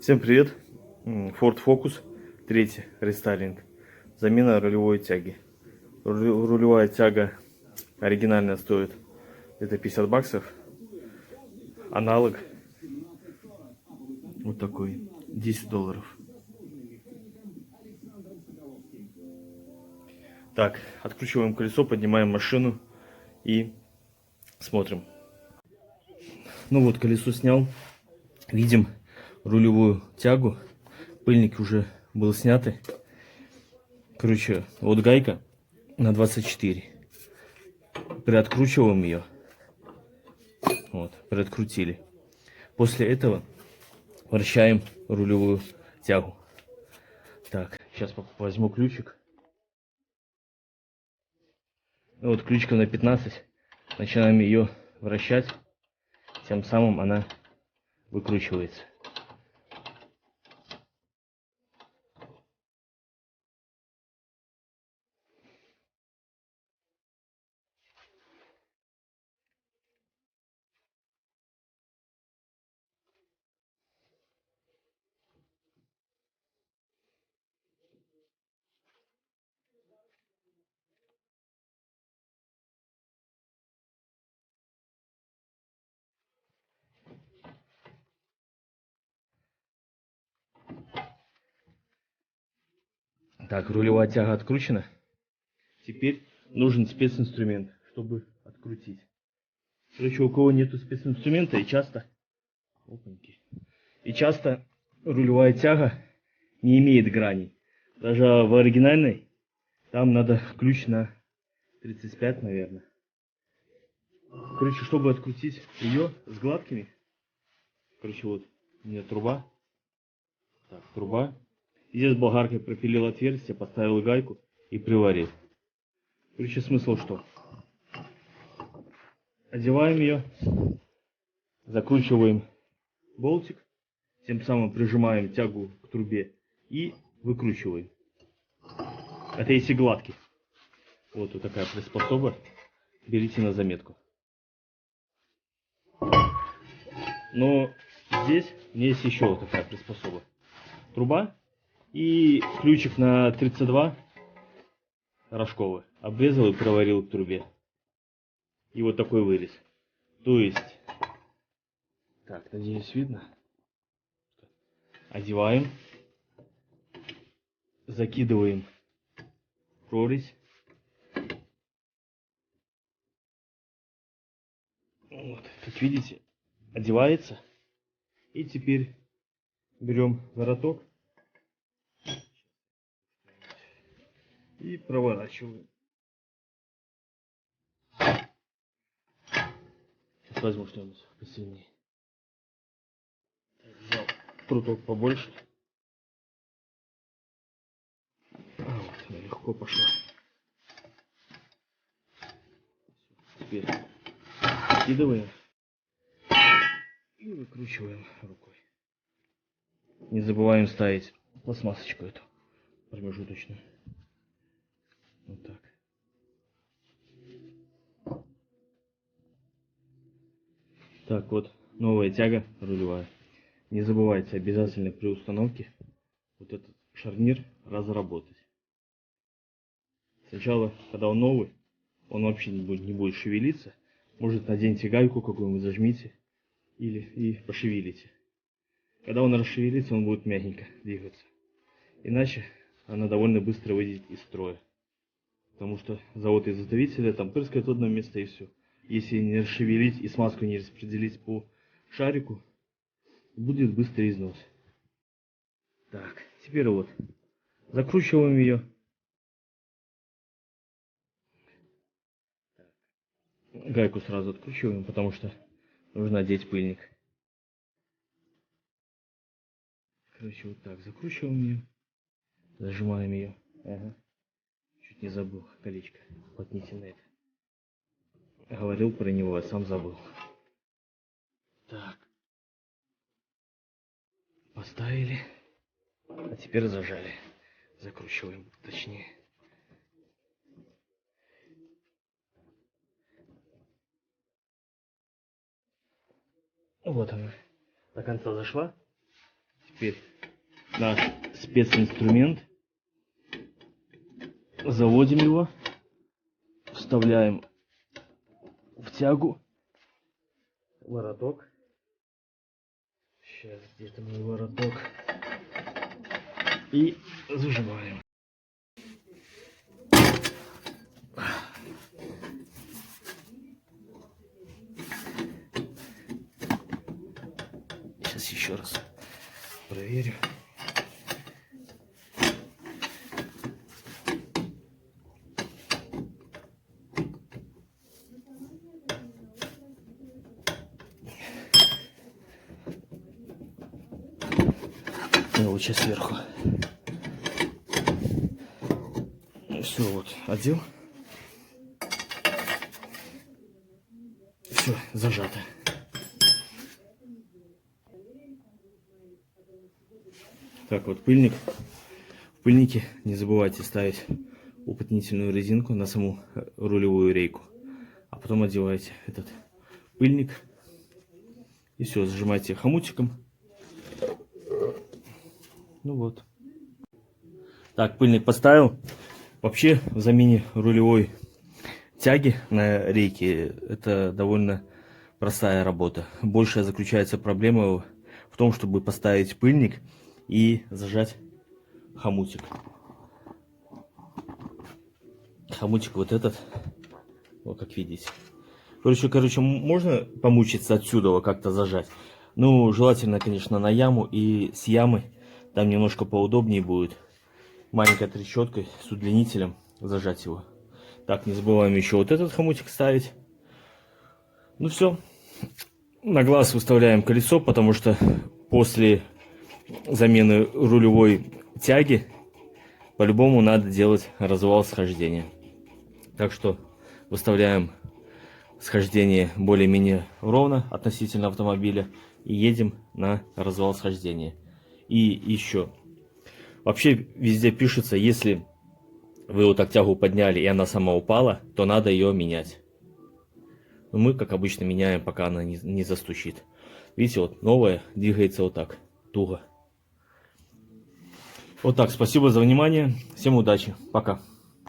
Всем привет! Ford Focus, третий рестайлинг. Замена рулевой тяги. Руле- Рулевая тяга оригинальная стоит где-то 50 баксов. Аналог вот такой, 10 долларов. Так, откручиваем колесо, поднимаем машину и смотрим. Ну вот, колесо снял. Видим рулевую тягу. Пыльник уже был сняты. Короче, вот гайка на 24. Приоткручиваем ее. Вот, приоткрутили. После этого вращаем рулевую тягу. Так, сейчас возьму ключик. Вот ключика на 15. Начинаем ее вращать. Тем самым она выкручивается. Так, рулевая тяга откручена. Теперь нужен специнструмент, чтобы открутить. Короче, у кого нету специнструмента и часто... Опаньки. И часто рулевая тяга не имеет граней. Даже в оригинальной там надо ключ на 35, наверное. Короче, чтобы открутить ее с гладкими, короче, вот у меня труба. Так, труба. Здесь болгаркой пропилил отверстие, поставил гайку и приварил. Короче, смысл что? Одеваем ее, закручиваем болтик, тем самым прижимаем тягу к трубе и выкручиваем. Это если гладкий. Вот, вот такая приспособа. Берите на заметку. Но здесь у меня есть еще вот такая приспособа. Труба и ключик на 32 рожковый. Обрезал и проварил к трубе. И вот такой вырез. То есть, так, надеюсь, видно. Одеваем. Закидываем прорезь. Вот, как видите, одевается. И теперь берем вороток и проворачиваем. Сейчас возьму что-нибудь посильнее. Так, взял пруток побольше. А, вот, легко пошла. Теперь скидываем и выкручиваем рукой. Не забываем ставить пластмассочку эту промежуточную. Вот так. Так вот, новая тяга рулевая. Не забывайте обязательно при установке вот этот шарнир разработать. Сначала, когда он новый, он вообще не будет, не будет шевелиться. Может наденьте гайку какую-нибудь, зажмите или и пошевелите. Когда он расшевелится, он будет мягенько двигаться. Иначе она довольно быстро выйдет из строя. Потому что завод изготовителя там пырскает в одно место и все. Если не расшевелить и смазку не распределить по шарику, будет быстрый износ. Так, теперь вот. Закручиваем ее. Гайку сразу откручиваем, потому что нужно одеть пыльник. Короче, вот так закручиваем ее. Зажимаем ее. Ага. Не забыл колечко. Уплотнительное это. Говорил про него, а сам забыл. Так. Поставили. А теперь зажали. Закручиваем точнее. Вот она. До конца зашла. Теперь наш специнструмент. Заводим его. Вставляем в тягу. Вороток. Сейчас где-то мой вороток. И зажимаем. Сейчас еще раз проверю. Ну, лучше сверху. Все, вот, одел. Все, зажато. Так, вот пыльник. В пыльнике не забывайте ставить уплотнительную резинку на саму рулевую рейку. А потом одеваете этот пыльник. И все, зажимаете хомутиком. Ну вот. Так, пыльник поставил. Вообще, в замене рулевой тяги на рейке это довольно простая работа. Большая заключается проблема в том, чтобы поставить пыльник и зажать хомутик. Хомутик вот этот, вот как видите. Короче, короче, можно помучиться отсюда как-то зажать. Ну, желательно, конечно, на яму и с ямы. Там немножко поудобнее будет. Маленькой трещоткой с удлинителем зажать его. Так, не забываем еще вот этот хомутик ставить. Ну все. На глаз выставляем колесо, потому что после замены рулевой тяги по-любому надо делать развал схождения. Так что выставляем схождение более-менее ровно относительно автомобиля и едем на развал схождения. И еще. Вообще везде пишется, если вы вот так тягу подняли и она сама упала, то надо ее менять. Но мы, как обычно, меняем, пока она не, не застучит. Видите, вот новая двигается вот так, туго. Вот так, спасибо за внимание. Всем удачи. Пока.